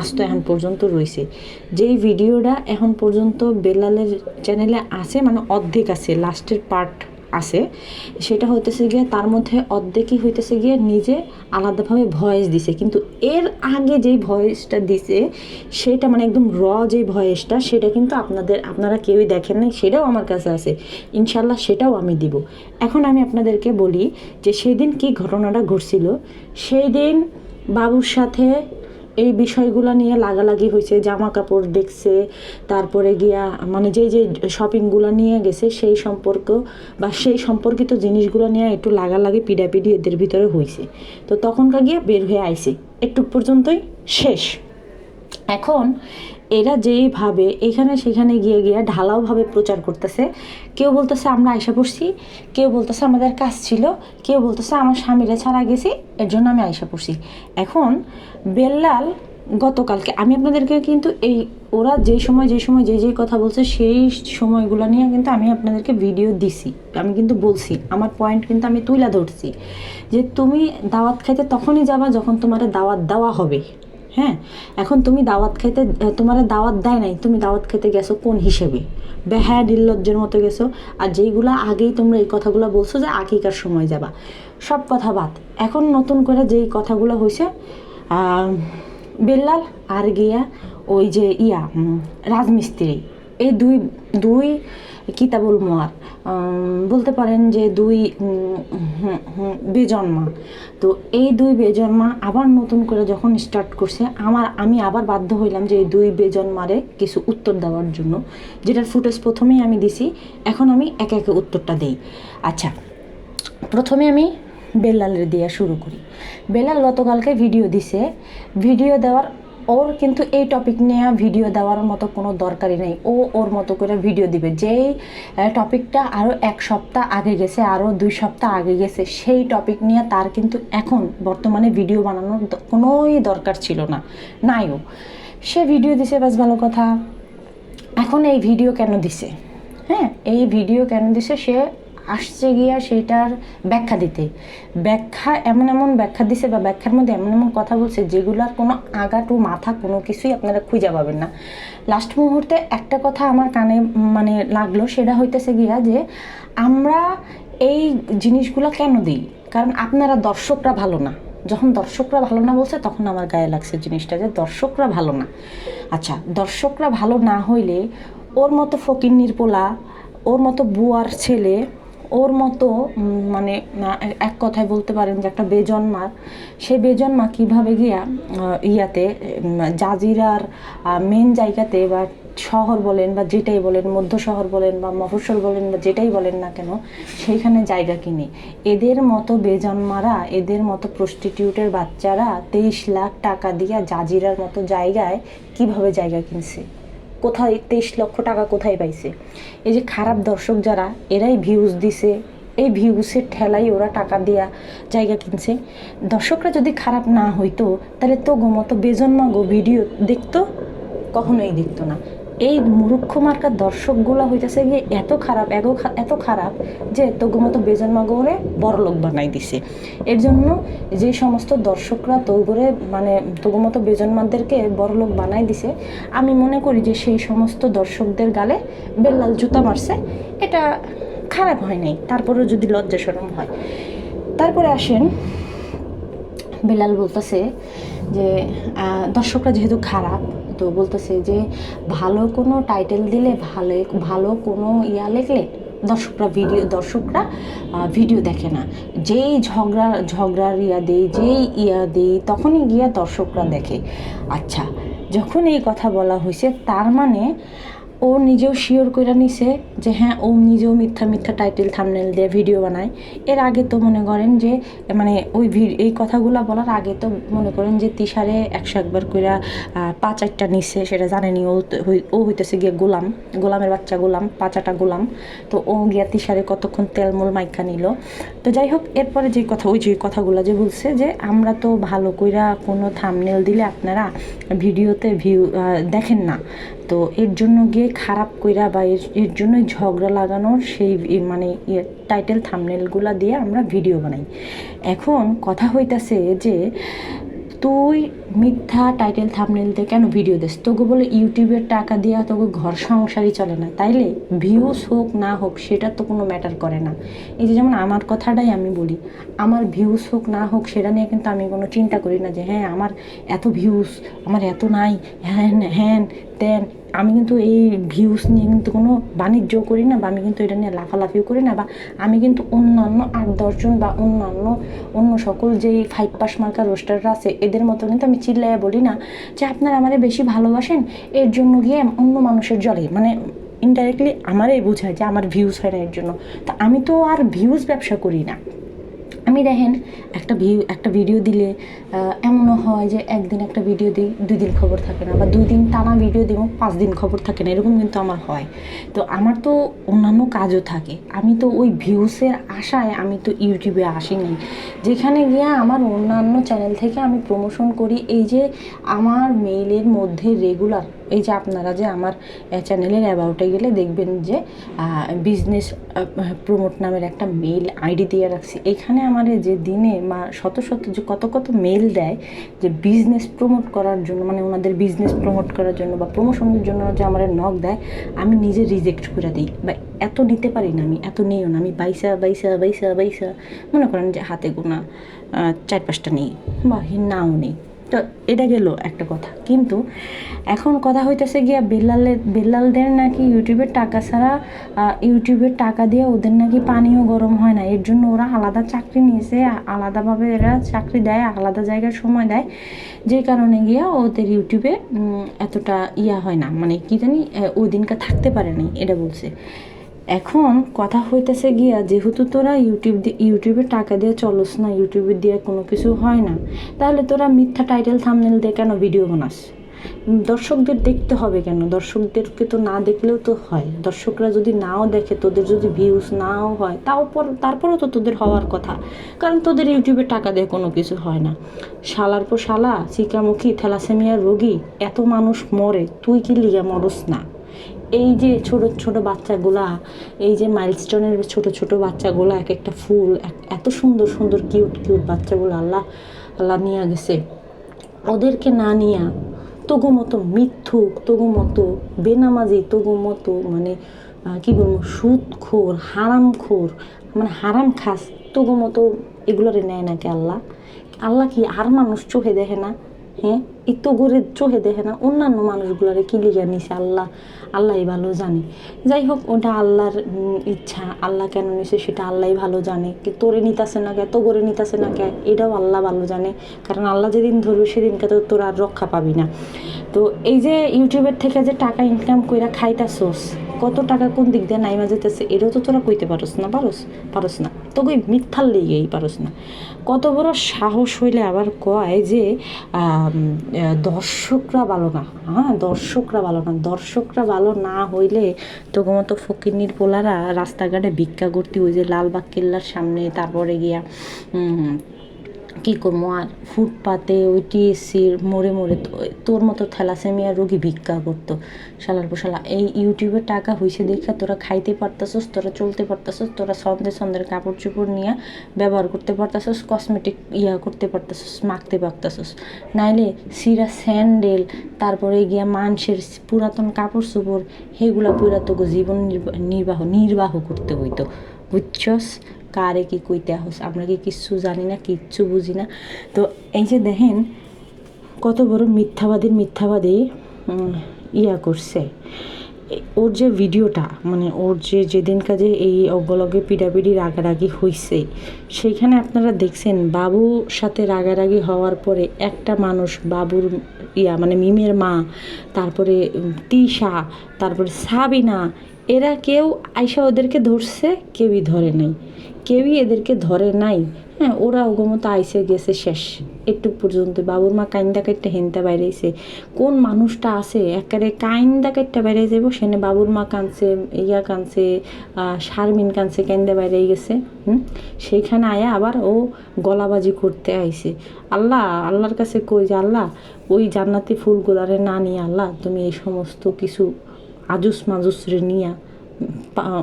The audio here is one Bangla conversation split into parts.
আস্ত এখন পর্যন্ত রয়েছে। যেই ভিডিওটা এখন পর্যন্ত বেলালের চ্যানেলে আছে মানে অর্ধেক আছে লাস্টের পার্ট আছে, সেটা হইতেছে গিয়ে তার মধ্যে অর্ধেকই হইতেছে গিয়ে নিজে আলাদাভাবে ভয়েস দিছে। কিন্তু এর আগে যেই ভয়েসটা দিছে, সেটা মানে একদম র যে ভয়েসটা সেটা কিন্তু আপনাদের, আপনারা কেউই দেখেন নাই, সেটাও আমার কাছে আছে। ইনশাল্লাহ সেটাও আমি দিব। এখন আমি আপনাদেরকে বলি যে সেই দিন কী ঘটনাটা ঘটছিল? সেই দিন বাবুর সাথে এই বিষয়গুলো নিয়ে লাগালাগি হয়েছে জামা কাপড় দেখছে, তারপরে গিয়া মানে যে যে শপিংগুলো নিয়ে গেছে, সেই সম্পর্ক বা সেই সম্পর্কিত জিনিসগুলো নিয়ে একটু লাগালাগি, পিডাপিডি এদের ভিতরে হয়েছে। তো তখনকার গিয়ে বের হয়ে আইছে। একটু পর্যন্তই শেষ। এখন এরা যেইভাবে এখানে সেখানে গিয়ে গিয়ে ঢালাওভাবে প্রচার করতেছে। কেউ বলতেছে, আমরা আয়সা পড়ছি। কেউ বলতেছে, আমাদের কাজ ছিল। কেউ বলতেছে, আমার স্বামীরা ছাড়া গেছি, এর জন্য আমি আয়সা পড়ছি। এখন বেল্লাল গতকালকে, আমি আপনাদেরকে কিন্তু এই ওরা যে সময় যে সময় যে যে কথা বলছে, সেই সময়গুলো নিয়ে কিন্তু আমি আপনাদেরকে ভিডিও দিছি। আমি কিন্তু বলছি, আমার পয়েন্ট কিন্তু আমি তুলে ধরছি যে, তুমি দাওয়াত খাইতে তখনই যাবা যখন তোমার দাওয়াত দেওয়া হবে। হ্যাঁ? এখন তুমি দাওয়াত খাইতে, তোমার দাওয়াত দেয় নাই, তুমি দাওয়াত খেতে গেছো কোন হিসেবে? বেহায়া নির্লজ্জের মতো গেছো। আর যেইগুলা আগেই তোমরা এই কথাগুলো বলছো যে আকিকার সময় যাবা। সব কথা বাদ। এখন নতুন করে যেই কথাগুলো হয়েছে বেল্লাল আর গিয়া ওই যে ইয়া রাজমিস্ত্রি। এই দুই দুই কিতাবুল মোয়ার বলতে পারেন যে দুই বেজন্মা। তো এই দুই বেজন্মা আবার নতুন করে যখন স্টার্ট করছে, আমার, আমি আবার বাধ্য হইলাম যে এই দুই বেজন্মারে কিছু উত্তর দেওয়ার জন্য, যেটার ফুটেজ প্রথমেই আমি দিছি, এখন আমি একে একে উত্তরটা দেই। আচ্ছা প্রথমে আমি বেল্লালের দেওয়া শুরু করি। বেলাল গতকালকে ভিডিও দিছে। ভিডিও দেওয়ার ওর কিন্তু এই টপিক নিয়ে ভিডিও দেওয়ার মতো কোনো দরকারই নেই। ও ওর মতো করে ভিডিও দিবে। যেই টপিকটা আরও এক সপ্তাহ আগে গেছে আরও দুই সপ্তাহ আগে গেছে, সেই টপিক নিয়ে তার কিন্তু এখন বর্তমানে ভিডিও বানানোর কোনোই দরকার ছিল না। নাইও সে ভিডিও দিছে বেশ ভালো কথা। এখন এই ভিডিও কেন দিছে? হ্যাঁ এই ভিডিও কেন দিছে সে আসছে গিয়া সেটার ব্যাখ্যা দিতে। ব্যাখ্যা এমন এমন ব্যাখ্যা দিছে বা ব্যাখ্যার মধ্যে এমন এমন কথা বলছে যেগুলার কোনো আগা টু মাথা কোনো কিছুই আপনারা খুঁজে পাবেন না। লাস্ট মুহূর্তে একটা কথা আমার কানে মানে লাগল, সেটা হইতেছে গিয়া যে আমরা এই জিনিসগুলো কেন দিই? কারণ আপনারা দর্শকরা ভালো না। যখন দর্শকরা ভালো না বলছে, তখন আমার গায়ে লাগছে জিনিসটা যে দর্শকরা ভালো না। আচ্ছা দর্শকরা ভালো না হইলে ওর মতো ফকির নির্পোলা ওর মতো বুয়ার ছেলে ওর মতো মানে এক কথায় বলতে পারেন যে একটা বেজন্মার, সে বেজন্মা কীভাবে গিয়া ইয়াতে জাজিরার মেন জায়গাতে বা শহর বলেন বা যেটাই বলেন, মধ্য শহর বলেন বা মফস্বল বলেন বা যেটাই বলেন না কেন, সেইখানে জায়গা কিনে। এদের মতো বেজন্মারা, এদের মতো প্রস্টিটিউটের বাচ্চারা তেইশ লাখ টাকা দিয়া জাজিরার মতো জায়গায় কীভাবে জায়গা কিনছে? কোথায় তেইশ লক্ষ টাকা কোথায় পাইছে? এই যে খারাপ দর্শক যারা, এরাই ভিউজ দিছে। এই ভিউসের ঠেলাই ওরা টাকা দিয়া জায়গা কিনছে। দর্শকরা যদি খারাপ না হইতো, তাহলে তো গো মতো ভিডিও দেখতো? কখনোই দেখতো না। এই মূর্খ মার্কার দর্শকগুলো হইতেছে গিয়ে এত খারাপ এগো এত খারাপ যে তোগো মতো গোরে বড়লোক বানাই দিছে। এর জন্য যে সমস্ত দর্শকরা তোগরে মানে তোগো মতো বেজন্মাদেরকে বড়লোক বানাই দিছে, আমি মনে করি যে সেই সমস্ত দর্শকদের গালে বেল্লাল জুতা মারছে, এটা খারাপ হয় নাই। তারপরেও যদি লজ্জা সরম হয়। তারপরে আসেন বেলাল বলতেছে যে দর্শকরা যেহেতু খারাপ, তো বলতেছে যে, ভালো কোনো টাইটেল দিলে ভালো ভালো কোনো ইয়া লিখলে দর্শকরা ভিডিও দর্শকরা ভিডিও দেখে না। যেই ঝগড়া, ঝগড়ার ইয়া দেই, যেই ইয়া দেই, তখনই গিয়া দর্শকরা দেখে। আচ্ছা যখন এই কথা বলা হয়েছে তার মানে ও নিজেও শিওর করে নিছে যে হ্যাঁ ও নিজেও মিথ্যা মিথ্যা টাইটেল থামনেল দিয়ে ভিডিও বানায়। এর আগে তো মনে করেন যে মানে ওই এই কথাগুলো বলার আগে তো মনে করেন যে তিসারে একশো একবার কইরা আহ, পাঁচ একটা নিছে সেটা জানেনি। ও ও হইতেছে গিয়ে গোলাম গোলামের বাচ্চা গোলাম পাঁচাটা গোলাম। তো ও গিয়া তিসারে কতক্ষণ তেলমূল মাইকা নিল। তো যাই হোক এরপরে যে কথা ওই যে কথাগুলো যে বলছে যে আমরা তো ভালো কইরা কোনো থামনেল দিলে আপনারা ভিডিওতে ভিউ দেখেন না। তো এর জন্য গিয়ে খারাপ কইরা বা এর জন্য ঝগড়া লাগানোর সেই মানে টাইটেল থামনেলগুলা দিয়ে আমরা ভিডিও বানাই। এখন কথা হইতাছে যে, তুই মিথ্যা টাইটেল থামনেল দিয়ে কেন ভিডিও দিস? তোকে বলে ইউটিউবের টাকা দিয়া তোকে ঘর সংসারই চলে না। তাইলে ভিউজ হোক না হোক, সেটা তো কোনো ম্যাটার করে না। এই যে যেমন আমার কথাটাই আমি বলি, আমার ভিউজ হোক না হোক, সেটা নিয়ে কিন্তু আমি কোনো চিন্তা করি না যে হ্যাঁ আমার এত ভিউজ আমার এত নাই, হ্যান হ্যান তেন আমি কিন্তু এই ভিউস নিয়ে কিন্তু কোনো বাণিজ্য করি না, বা আমি কিন্তু এটা নিয়ে লাফালাফিও করি না, বা আমি কিন্তু অন্যান্য আট দশজন বা অন্যান্য, অন্য সকল যেই ফাইভ পাস মার্কার রোস্টাররা আছে, এদের মতো কিন্তু আমি চিল্লাইয়া বলি না, যে আপনারা আমাদের বেশি ভালোবাসেন, এর জন্য গিয়ে অন্য মানুষের জলে মানে ইনডাইরেক্টলি আমারই বোঝায় যে আমার ভিউজ হয় না এর জন্য। তা আমি তো আর ভিউজ ব্যবসা করি না। আমি দেখেন, একটা ভিউ, একটা ভিডিও দিলে এমনও হয় যে একদিন একটা ভিডিও দিই দুই দিন খবর থাকে না বা দুই দিন টানা ভিডিও দিব পাঁচ দিন খবর থাকে না, এরকম কিন্তু আমার হয়। তো আমার তো অন্যান্য কাজও থাকে। আমি তো ওই ভিউসের আশায় আমি তো ইউটিউবে আসিনি। যেখানে গিয়ে আমার অন্যান্য চ্যানেল থেকে আমি প্রমোশন করি, এই যে আমার মেইলের মধ্যে রেগুলার এই যে আপনারা যে আমার চ্যানেলের অ্যাবাউটে গেলে দেখবেন যে বিজনেস প্রমোট নামের একটা মেইল আইডি দিয়ে রাখছি। এখানে আমার যে দিনে মা শত শত যে কত কত মেল দেয় যে বিজনেস প্রমোট করার জন্য মানে ওনাদের বিজনেস প্রমোট করার জন্য বা প্রমোশনের জন্য যে আমার নখ দেয়, আমি নিজে রিজেক্ট করে দিই। বা এত নিতে পারি না আমি, এত নিও না, আমি বাইসা বাইসা বাইসা বাইসা। মনে করেন যে হাতে গোনা চার পাঁচটা নেই বা নাও নেই। তো এটা গেল একটা কথা। কিন্তু এখন কথা হইতেছে গিয়া বেল্লালের বেল্লালদের নাকি ইউটিউবের টাকা ছাড়া ইউটিউবের টাকা দিয়ে ওদের নাকি পানিও গরম হয় না। এর জন্য ওরা আলাদা চাকরি নিয়েছে আলাদাভাবে এরা চাকরি দেয়, আলাদা জায়গায় সময় দেয়। যে কারণে গিয়া ওদের ইউটিউবে এতটা ইয়া হয় না। মানে কি জানি ওই দিনকে থাকতে পারে নাই, এটা বলছে। এখন কথা হইতেছে গিয়া, যেহেতু তোরা ইউটিউব ইউটিউবে টাকা দিয়ে চলস না ইউটিউবে দিয়ে কোনো কিছু হয় না, তাহলে তোরা মিথ্যা টাইটেল থামনেল দিয়ে কেন ভিডিও বানাস? দর্শকদের দেখতে হবে কেন? দর্শকদেরকে তো না দেখলেও তো হয়। দর্শকরা যদি নাও দেখে, তোদের যদি ভিউজ নাও হয়, তাও পর, তারপরেও তো তোদের হওয়ার কথা, কারণ তোদের ইউটিউবে টাকা দিয়ে কোনো কিছু হয় না। শালার পর শালা চিকামুখী থ্যালাসেমিয়ার রোগী, এত মানুষ মরে, তুই কি লিগা মরস না? এই যে ছোট ছোট বাচ্চাগুলা, এই যে মাইলস্টোনের ছোট ছোট বাচ্চাগুলা এক একটা ফুল এত সুন্দর সুন্দর কিউট কিউট বাচ্চাগুলো আল্লাহ আল্লাহ নিয়ে গেছে। ওদেরকে না নিয়া তগু মতো মিথ্যুক তগু মতো বেনামাজি তগু মতো মানে কী বলব, সুদখোর, হারামখোর মানে হারাম খাস তগু মতো এগুলোরে নেয় নাকি আল্লাহ? আল্লাহ কি আর মানুষ চোখে দেখে না? হ্যাঁ? এই তো করে চোখে দেখে না, অন্যান্য মানুষগুলোরে কি লিখে নিছে আল্লাহ? আল্লাহ ভালো জানে। যাই হোক, ওটা আল্লাহর ইচ্ছা। আল্লাহ কেন নিছে সেটা আল্লাহ ভালো জানে। কি তোরে নিতাছে না কে? তো করে নিতাছে না কে? এটাও আল্লাহ ভালো জানে। কারণ আল্লাহ যেদিন ধরবে, সেদিনকে তো তোর আর রক্ষা পাবি না। তো এই যে ইউটিউবের থেকে যে টাকা ইনকাম কইরা খাইতাছোস কত টাকা কোন দিক দিয়ে নাইমা যেতেছে, এটাও তো তোরা কইতে পারস না, পারস পারস না। তো কই মিথ্যার লেগেই পারস না। কত বড় সাহস হইলে আবার কয় যে দর্শকরা ভালো না। হ্যাঁ দর্শকরা ভালো না। দর্শকরা ভালো না হইলে তোকে মতো ফকিরনির পোলারা রাস্তাঘাটে ভিক্ষা করতে, ওই যে লালবাগ কেল্লার সামনে, তারপরে গিয়া কী করব আর? ফুটপাতে ওই টিএসসির মোড়ে মোড়ে তোর মতো থ্যালাসেমিয়া রোগী ভিক্ষা করতো। শালার পোশালা এই ইউটিউবের টাকা হইছে দেখা তোরা খাইতে পারতাছস, তোরা চলতে পারতাছস, তোরা সন্ধ্যে সন্ধ্যের কাপড় চোপড় নিয়ে ব্যবহার করতে পারতাছস কসমেটিক ইয়া করতে পারতাছস, মাখতে পারতাছস। নাইলে সিরা স্যান্ডেল, তারপরে গিয়া মানুষের পুরাতন কাপড় চোপড় সেগুলা পুরা তোকে জীবন নির্বা- নির্বাহ নির্বাহ করতে হইতো। বুঝছস? কারে কি কইতে হস আমরা কি কিচ্ছু জানি না, কিচ্ছু বুঝি না। তো এই যে দেখেন, কত বড় মিথ্যাবাদীর মিথ্যাবাদী ইয়া করছে। ওর যে ভিডিওটা মানে ওর যে যেদিন কাজে এই অগলগে পিড়াপিড়ি রাগারাগি হইছে, সেইখানে আপনারা দেখছেন, বাবুর সাথে রাগারাগি হওয়ার পরে একটা মানুষ বাবুর ইয়া মানে মিমের মা, তারপরে তিশা, তারপরে সাবিনা এরা কেউ আইসা ওদেরকে ধরছে, কেউই ধরে নাই। কেউই এদেরকে ধরে নাই। হ্যাঁ ওরা ওগমতো আইসে গেছে শেষ। একটু পর্যন্ত। বাবুর মা কাইন্দা কাইটটা হেনতে বাইরেছে। কোন মানুষটা আছে? একেবারে কাইন্দা কাইটটা বাইরে যাব সেনে বাবুর মা কানছে ইয়া কানছে শারমিন কানছে কাইন্দা বাইরে গেছে, হুম? সেইখানে আয়া আবার ও গলাবাজি করতে আইছে। আল্লাহ, আল্লাহর কাছে কই যে, আল্লাহ, ওই জান্নাতি ফুলগুলারে না নিয়ে আল্লাহ, তুমি এই সমস্ত কিছু আজুস মাজুস রে নিয়া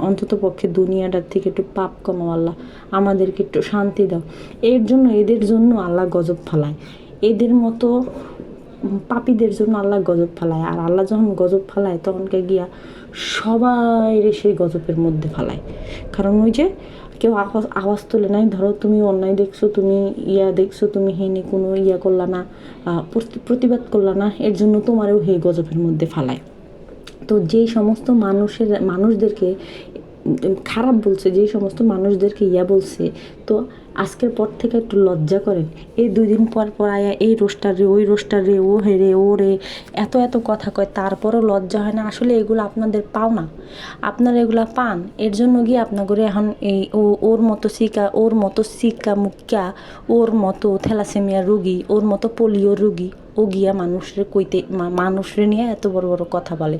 অন্তত পক্ষে দুনিয়াটার থেকে একটু পাপ কমাও আল্লাহ, আমাদেরকে একটু শান্তি দাও। এর জন্য, এদের জন্য আল্লাহ গজব ফালায়। এদের মতো পাপীদের জন্য আল্লাহ গজব ফালায়। আর আল্লাহ যখন গজব ফালায় তখনকে গিয়া সবাই সেই গজবের মধ্যে ফালায়। কারণ ওই যে কেউ আওয়াজ আওয়াজ তোলে নাই, ধরো তুমি অন্যায় দেখছ, তুমি ইয়া দেখছ, তুমি হেনে কোনো ইয়া করলা না প্রতি- প্রতিবাদ করলা না, এর জন্য তোমারও সেই গজবের মধ্যে ফালায়। তো যেই সমস্ত মানুষের, মানুষদেরকে খারাপ বলছে, যেই সমস্ত মানুষদেরকে ইয়া বলছে, তো আজকের পর থেকে একটু লজ্জা করেন। এই দুই দিন পর পর আয়া এই রোস্টার রে, ওই রোস্টার রে, ও হে রে, ও রে, এত এত কথা কয়, তারপরও লজ্জা হয় না। আসলে এগুলো আপনাদের পাও না। আপনারা এগুলা পান, এর জন্য গিয়ে আপনাদের এখন এই ও, ওর মতো সিকা ওর মতো সিকা মুক্কা ওর মতো থ্যালাসেমিয়া রুগী, ওর মতো পোলিও রুগী ও গিয়া মানুষের কইতে মানুষরে নিয়ে এত বড় বড় কথা বলে।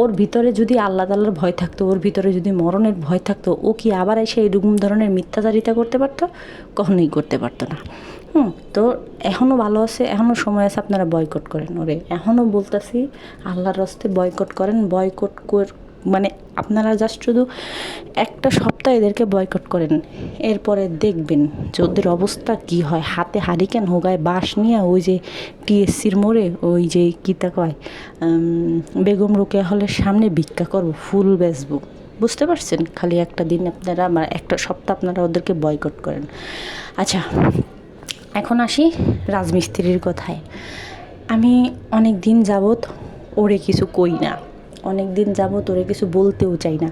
ওর ভিতরে যদি আল্লাহ তাল্লার ভয় থাকতো, ওর ভিতরে যদি মরণের ভয় থাকতো, ও কি আবার এসে এরকম ধরনের মিথ্যাচারিতা করতে পারতো? কখনোই করতে পারতো না। হুম, তো এখনও ভালো আছে এখনও সময় আছে, আপনারা বয়কট করেন। ওরে এখনও বলতেছি, আল্লাহর রস্তে বয়কট করেন বয়কট মানে আপনারা জাস্ট শুধু একটা সপ্তাহ এদেরকে বয়কট করেন, এরপরে দেখবেন যে ওদের অবস্থা কি হয়। হাতে হারিকেন হোগায়, বাঁশ নিয়ে ওই যে টিএসসির মোড়ে ওই যে কীতা কয় বেগম রোকেয়া হলের সামনে ভিক্ষা করব, ফুল বেচবো। বুঝতে পারছেন? খালি একটা দিন আপনারা বা একটা সপ্তাহ আপনারা ওদেরকে বয়কট করেন। আচ্ছা এখন আসি রাজমিস্ত্রির কথায়। আমি অনেক দিন যাবৎ ওরে কিছু কই না। অনেক দিন যাবৎ ওরে কিছু বলতেও চাই না।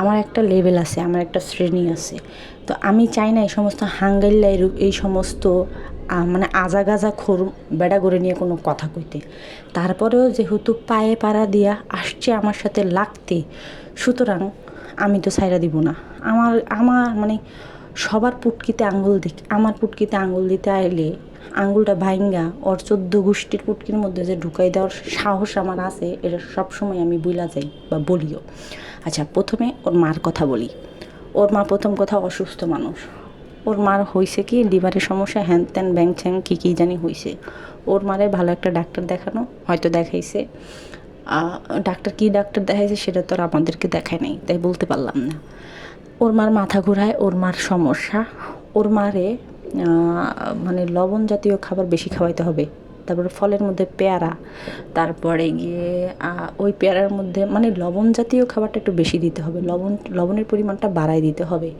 আমার একটা লেভেল আছে, আমার একটা শ্রেণি আছে। তো আমি চাই না এই সমস্ত হাঙ্গাইল্লা, এই সমস্ত মানে আজা গাজা খোর বেড়া করে নিয়ে কোনো কথা কইতে। তারপরেও যেহেতু পায়ে পাড়া দিয়া আসছে আমার সাথে লাগতে, সুতরাং আমি তো ছাইরা দিব না। আমার আমার মানে সবার পুটকিতে আঙুল দিক, আমার পুটকিতে আঙুল দিতে আইলে আঙ্গুলটা ভাইঙ্গা ওর চোদ্দ গোষ্ঠীর পুটকির মধ্যে যে ঢুকাই দেওয়ার সাহস আমার আছে, এটা সবসময় আমি বুইলা যাই বা বলিও। আচ্ছা প্রথমে ওর মার কথা বলি। ওর মা প্রথম কথা, অসুস্থ মানুষ। ওর মার হয়েছে কি, লিভারের সমস্যা, হ্যান ত্যান, ব্যাং চ্যাং কী কী জানি হয়েছে ওর মারে ভালো একটা ডাক্তার দেখানো, হয়তো দেখাইছে। ডাক্তার কী ডাক্তার দেখাইছে সেটা তো আর আমাদেরকে দেখায় নাই, তাই বলতে পারলাম না। ওর মার মাথা ঘোরায়, ওর মার সমস্যা। ওর মারে মানে লবণ জাতীয় খাবার বেশি খাওয়াইতে হবে। তারপরে ফলের মধ্যে পেয়ারা, তারপরে গিয়ে ওই পেয়ারার মধ্যে মানে লবণ জাতীয় খাবারটা একটু বেশি দিতে হবে। লবণ, লবণের পরিমাণটা বাড়াই দিতে হবে।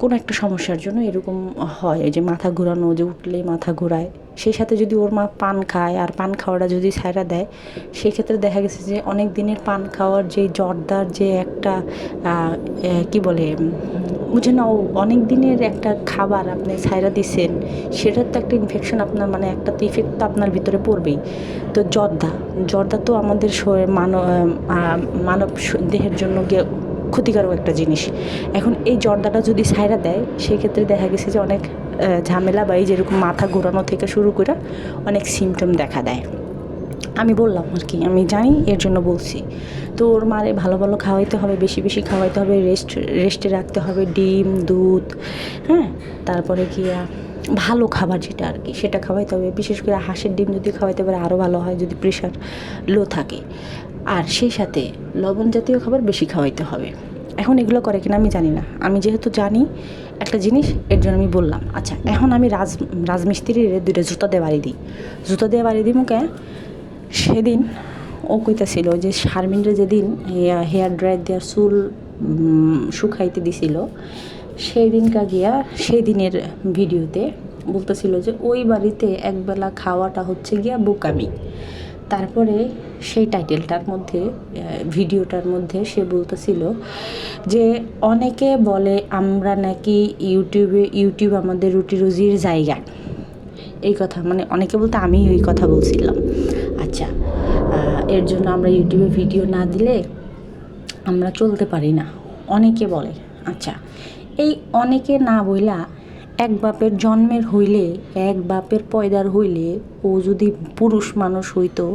কোনো একটা সমস্যার জন্য এরকম হয় যে মাথা ঘোরানো, যে উঠলে মাথা ঘোরায়। সেই সাথে যদি ওর মা পান খায় আর পান খাওয়াটা যদি ছাইরা দেয় সেক্ষেত্রে দেখা গেছে যে অনেক দিনের পান খাওয়ার যে জর্দার যে একটা কি বলে বুঝে না ও অনেক দিনের একটা খাবার আপনি ছাইরা দিছেন, সেটার তো একটা ইনফেকশন আপনার মানে একটা তো ইফেক্ট তো আপনার ভিতরে পড়বেই। তো জর্দা জর্দা তো আমাদের মানব মানব দেহের জন্য ক্ষতিকারক একটা জিনিস। এখন এই জর্দাটা যদি ছাইরা দেয় সেক্ষেত্রে দেখা গেছে যে অনেক ঝামেলা বা এই যেরকম মাথা ঘোরানো থেকে শুরু করে অনেক সিমটম দেখা দেয়। আমি বললাম আর কি, আমি জানি, এর জন্য বলছি। তো ওর মারে ভালো ভালো খাওয়াইতে হবে, বেশি বেশি খাওয়াইতে হবে রেস্ট রেস্টে রাখতে হবে, ডিম, দুধ হ্যাঁ? তারপরে কি ভালো খাবার যেটা আর কি, সেটা খাওয়াইতে হবে। বিশেষ করে হাঁসের ডিম যদি খাওয়াইতে পারে আরও ভালো হয় যদি প্রেশার লো থাকে। আর সেই সাথে লবণ জাতীয় খাবার বেশি খাওয়াইতে হবে। এখন এগুলো করে কিনা আমি জানি না। আমি যেহেতু জানি একটা জিনিস, এর জন্য আমি বললাম আচ্ছা এখন আমি রাজ, রাজমিস্ত্রির দুইটা জুতা দিয়ে বাড়ি দিই। জুতা দিয়ে বাড়ি দিই মুখে সেদিন ও কইতাছিল যে শারমিনরে যেদিন হেয়া- হেয়ার ড্রায়ার দেওয়ার চুল শুকাইতে দিছিল সেই দিনকা গিয়া সেই দিনের ভিডিওতে বলতেছিল যে ওই বাড়িতে একবেলা খাওয়াটা হচ্ছে গিয়া বোকামি। তারপরে সেই টাইটেলটার মধ্যে ভিডিওটার মধ্যে সে বলতেছিল যে অনেকে বলে আমরা নাকি ইউটিউবে, ইউটিউব আমাদের রুটি রুজির জায়গা। এই কথা মানে অনেকে বলতে আমি ওই কথা বলছিলাম। আচ্ছা এর জন্য আমরা ইউটিউবে ভিডিও না দিলে আমরা চলতে পারি না। অনেকে বলে আচ্ছা এই অনেকে না বইলা এক বাপের জন্মের হইলে, এক বাপের পয়দার হইলে ও যদি পুরুষ মানুষ হইতো,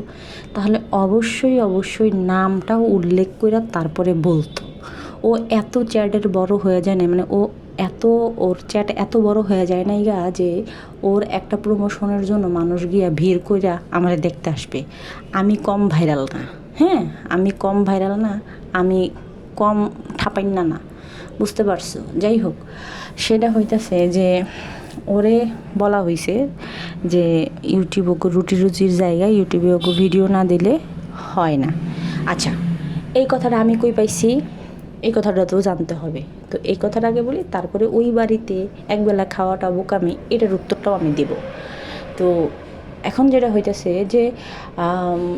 তাহলে অবশ্যই অবশ্যই নামটাও উল্লেখ করে তারপরে বলতো। ও এত চ্যাটের বড় হয়ে যায় না মানে ও এত, ওর চ্যাট এত বড় হয়ে যায় না গা যে ওর একটা প্রমোশনের জন্য মানুষ গিয়া ভিড় কইরা আমার দেখতে আসবে। আমি কম ভাইরাল না হ্যাঁ? আমি কম ভাইরাল না, আমি কম ঠাপাইন না না, বুঝতে পারছ? যাই হোক সেটা হইতাছে যে ওরে বলা হয়েছে যে ইউটিউব রুটি রুজির জায়গায় ইউটিউবে ভিডিও না দিলে হয় না। আচ্ছা এই কথাটা আমি কই পাইছি? এই কথাটা তো জানতে হবে। তো এই কথাটা আগে বলি, তারপরে ওই বাড়িতে একবেলা খাওয়াটা বোকামি, এটার উত্তরটাও আমি দেব। তো এখন যেটা হইতেছে যে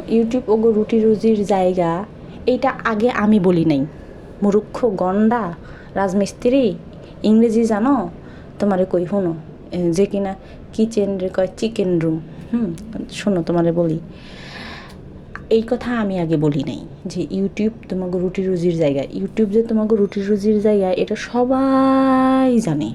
ইউটিউব ওগো রুটি রুজির জায়গা, এইটা আগে আমি বলি নাই। মূর্খ গন্ডা, রাজমিস্ত্রি ইংরেজি জানো? তোমারে কই, শুনো। যে কিনা কিচেন রে কয় চিকেন রুম হুম, শোনো, তোমারে বলি। এই কথা আমি আগে বলি নাই যে ইউটিউব তোমাকে রুটি রুজির জায়গা। ইউটিউব যে তোমাকে রুটি রুজির জায়গা, এটা সবাই জানে।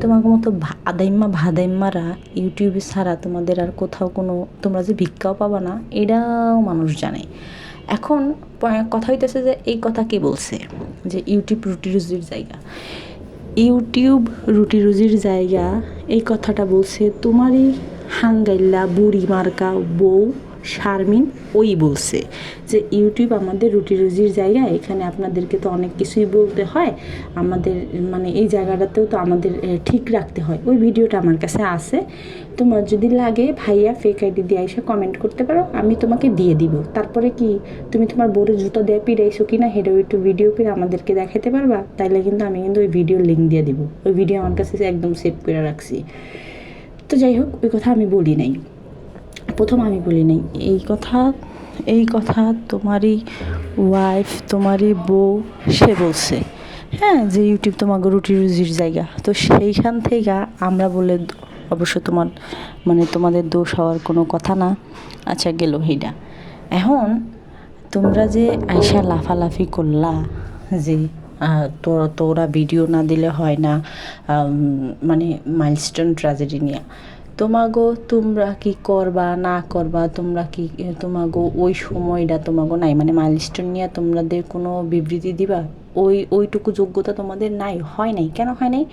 তোমাকে মতো আদাইম্মা ভাদাইম্মারা ইউটিউবে ছাড়া তোমাদের আর কোথাও কোনো, তোমরা যে ভিক্ষাও পাবা না, এটাও মানুষ জানে। এখন কথা হইতেছে যে এই কথা কে বলছে? যে ইউটিউব রুটি রুজির জায়গা। ইউটিউব রুটি রুজির জায়গা এই কথাটা বলছে তোমারই হাঙ্গাইল্লা বুড়ি মার্কা বউ শারমিন ওই বলছে যে, ইউটিউব আমাদের রুটি রুজির জায়গা, এখানে আপনাদেরকে তো অনেক কিছুই বলতে হয়। আমাদের মানে এই জায়গাটাতেও তো আমাদের ঠিক রাখতে হয়। ওই ভিডিওটা আমার কাছে আছে। তোমার যদি লাগে ভাইয়া ফেক আইডি দিয়ে এসে কমেন্ট করতে পারো, আমি তোমাকে দিয়ে দিব। তারপরে কি, তুমি তোমার বোরে জুতো দিয়ে পিড়াইছো কি না হেডেও একটু ভিডিও করে আমাদেরকে দেখাতে পারবা? তাইলে কিন্তু আমি কিন্তু ওই ভিডিও লিঙ্ক দিয়ে দিব। ওই ভিডিও আমার কাছে একদম সেভ করে রাখছি। তো যাই হোক, ওই কথা আমি বলি নাই। প্রথম আমি বলি নাই, এই কথা এই কথা তোমারই ওয়াইফ তোমারই বউ, সে বলছে। হ্যাঁ যে ইউটিউব তোমাকে রুটি রুজির জায়গা। তো সেইখান থেকে আমরা বলে অবশ্য তোমার মানে তোমাদের দোষ হওয়ার কোনো কথা না। আচ্ছা গেল হেডা এখন তোমরা যে আইসা লাফালাফি করলা যে তোরা ভিডিও না দিলে হয় না মানে মাইলস্টোন ট্র্যাজেডি নিয়ে। তোমাগো তোমরা কি করবা, না করবা, তোমরা কি, তোমাগো ওই সময়টা তোমাগো নাই? মানে মাইলস্টোন নিয়ে তোমাদের কোনো বিবৃতি দিবা? ওই, ওইটুকু যোগ্যতা তোমাদের নাই, হয় নাই? কেন হয় নাই?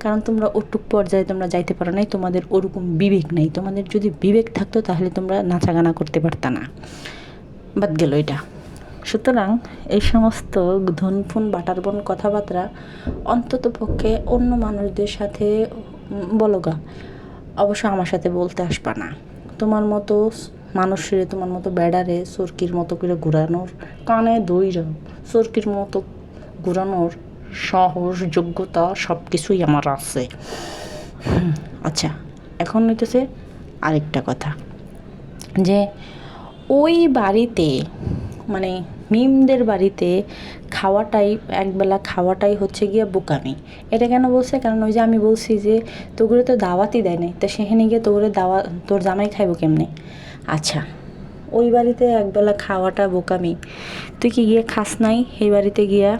কারণ তোমরা ওটুক পর্যায়ে তোমরা যাইতে পারো নাই, তোমাদের ওরকম বিবেক নাই। তোমাদের যদি বিবেক থাকতো তাহলে তোমরা নাচাগানা করতে পারতা না। বাদ গেল এটা। সুতরাং এই সমস্ত ধনফুন বাটারবন কথাবার্তা অন্তত পক্ষে অন্য মানুষদের সাথে বলগা অবশ্য আমার সাথে বলতে আসবা না। তোমার মতো মানুষের, তোমার মতো বেড়ারে সরকির মতো করে ঘুরানোর কানে দইরা সরকির মতো ঘুরানোর সাহস যোগ্যতা সব কিছুই আমার আছে। আচ্ছা এখন হইতেছে আরেকটা কথা। যে ওই বাড়িতে মানে মিমদের বাড়িতে খাওয়াটাই, একবেলা খাওয়াটাই হচ্ছে গিয়ে বোকামি। এটা কেন বলছে? কারণ ওই যে আমি বলছি যে, তোগুলো তো দাওয়াতই দেয় নাই, তা সেখানে গিয়ে তোগুলো দাওয়া, তোর জামাই খাইবো কেমনে? আচ্ছা ওই বাড়িতে একবেলা খাওয়াটা বোকামি। তুই কি গিয়ে খাস নাই? এই বাড়িতে গিয়া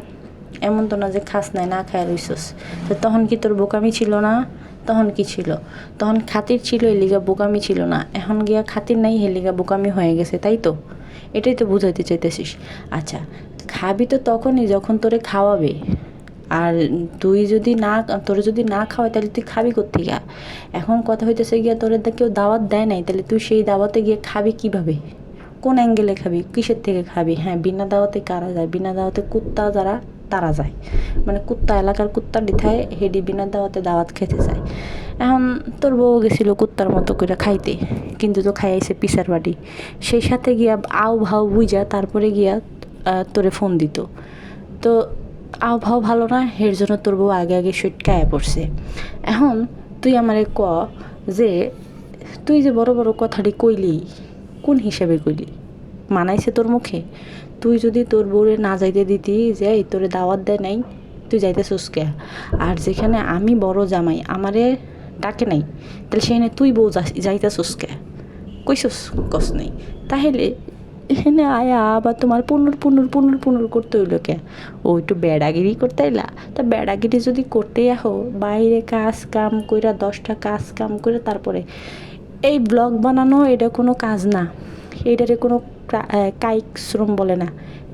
এমন তো না যে খাস নাই, না খায় রইসস তো তখন কি তোর বোকামি ছিল না? তখন কি ছিল? তখন খাতির ছিল এই লিগা বোকামি ছিল না। এখন গিয়া খাতির নাই হে লিগা বোকামি হয়ে গেছে, তাই তো? এটাই তো বুঝাইতে চাইতেছিস। আচ্ছা খাবি তো তখনই যখন তোরে খাওয়াবে। আর তুই যদি না, তোরে যদি না খাওয়াই তাহলে তুই খাবি কোথেকে এখন কথা হইতেছে গিয়া তোরে কেউ দাওয়াত দেয় নাই, তাহলে তুই সেই দাওয়াতে গিয়ে খাবি কীভাবে? কোন অ্যাঙ্গেলে খাবি? কিসের থেকে খাবি? হ্যাঁ বিনা দাওয়াতে কারা যায়? বিনা দাওয়াতে কুত্তা যারা তারা যায়। মানে কুত্তা, এলাকার কুত্তা ডিথায় হেডি বিনা দাওয়াতে দাওয়াত খেতে যায়। এখন তোর বউ গেছিল কুত্তার মতো করে খাইতে, কিন্তু তো খাইয়াইছে পিসার বাড়ি। সেই সাথে গিয়া আও ভাও বুঝা তারপরে গিয়া তোরে ফোন দিত। তো আও ভাও ভালো না এর জন্য তোর বউ আগে আগে সুটকায় পড়ছে। এখন তুই আমারে ক যে, তুই যে বড় বড় কথাটি কইলি, কোন হিসাবে কইলি? মানাইছে তোর মুখে? তুই যদি তোর বউরে না যাইতে দিতি, যে তোরে দাওয়াত দেয় নাই, তুই যাইতে কে? আর যেখানে আমি বড় জামাই, আমারে ডাকে নাই, তাহলে সেখানে তুই বউ যা- যাইতেছিস কে? কইসস কস নেই। তাহলে এখানে আয়া আবার তোমার পুনর পুনর পুনর পুনর করতে হইল কে? ও একটু বেড়াগিরি করতে এলা তা বেড়াগিরি যদি করতে আহো, বাইরে কাজ কাম কইরা, দশটা কাজ কাম করে তারপরে এই ব্লগ বানানো, এটা কোনো কাজ না। এটারে কোনো কায়িক শ্রম বলে না।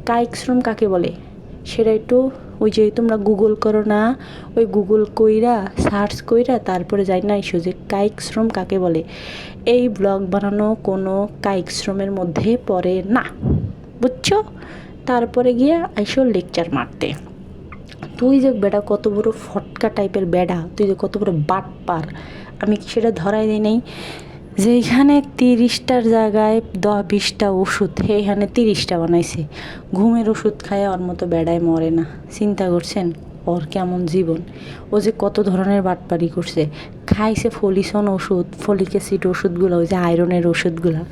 কায়িক শ্রম কাকে বলে? সেটা একটু ওই যে তোমরা গুগল করো না, ওই গুগল কইরা সার্চ কইরা তারপরে যাই না ইস্যু যে কায়িক শ্রম কাকে বলে। এই ব্লগ বানানো কোনো কায়িক শ্রমের মধ্যে পড়ে না, বুঝছ? তারপরে গিয়ে আইসো লেকচার মারতে। তুই যে বেটা কত বড় ফটকা টাইপের বেডা, তুই যে কত বড় বাট পার আমি সেটা ধরাই দিই নাই? যেখানে তিরিশটার জায়গায় দ বিশটা ওষুধ, সেইখানে তিরিশটা বানাইছে। ঘুমের ওষুধ খায় ওর মতো বেড়ায় মরে না। চিন্তা করছেন, ওর কেমন জীবন? ও যে কত ধরনের বাটপারি করছে। খাইছে ফলিসন ওষুধ, ফলিক অ্যাসিড ওষুধগুলো, ওই যে আয়রনের ওষুধগুলো।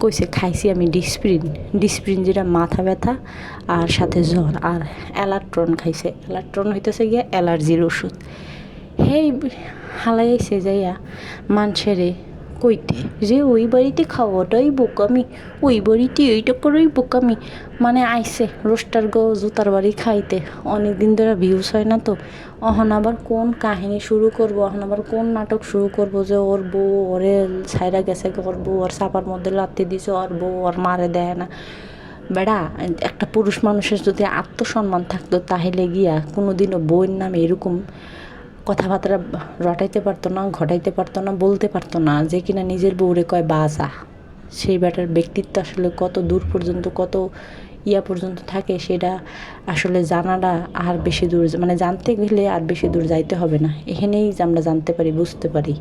কইছে, খাইছি আমি ডিসপ্রিন। ডিসপ্রিন যেটা মাথা ব্যথা আর সাথে জ্বর আর অ্যালাট্রন খাইছে। অ্যালাট্রন হইতেছে গিয়ে অ্যালার্জির ওষুধ। হেই, হালাইছে যাইয়া মানছেরে কইতে যে ওই বাড়িতে খাওয়াটাই বোকামি, ওই বাড়িতে এইটা করেই বোকামি। মানে আইসে রোস্টার গো জুতার বাড়ি খাইতে অনেক দিন ধরে ভিউজ হয় না তো। অহন আবার কোন কাহিনী শুরু করব, অহন আবার কোন নাটক শুরু করব যে ওর বউ ওরে ছাইরা গেছে ওর বউ ওর চাপার মধ্যে লাত্তি দিছে, ওর বউ ওর মারে দেয় না। বেড়া, একটা পুরুষ মানুষের যদি আত্মসম্মান থাকতো তাহলে গিয়া কোনোদিনও বইয়ের নামে এরকম কথাবার্তা রটাইতে পারতো না, ঘটাইতে পারতো না, বলতে পারতো না যে কিনা নিজের বউরে কয় বাজা সেই ব্যাটার ব্যক্তিত্ব আসলে কত দূর পর্যন্ত, কত ইয়া পর্যন্ত থাকে সেটা আসলে জানাটা আর বেশি দূর মানে জানতে গেলে আর বেশি দূর যাইতে হবে না। এখানেই আমরা জানতে পারি, বুঝতে পারি।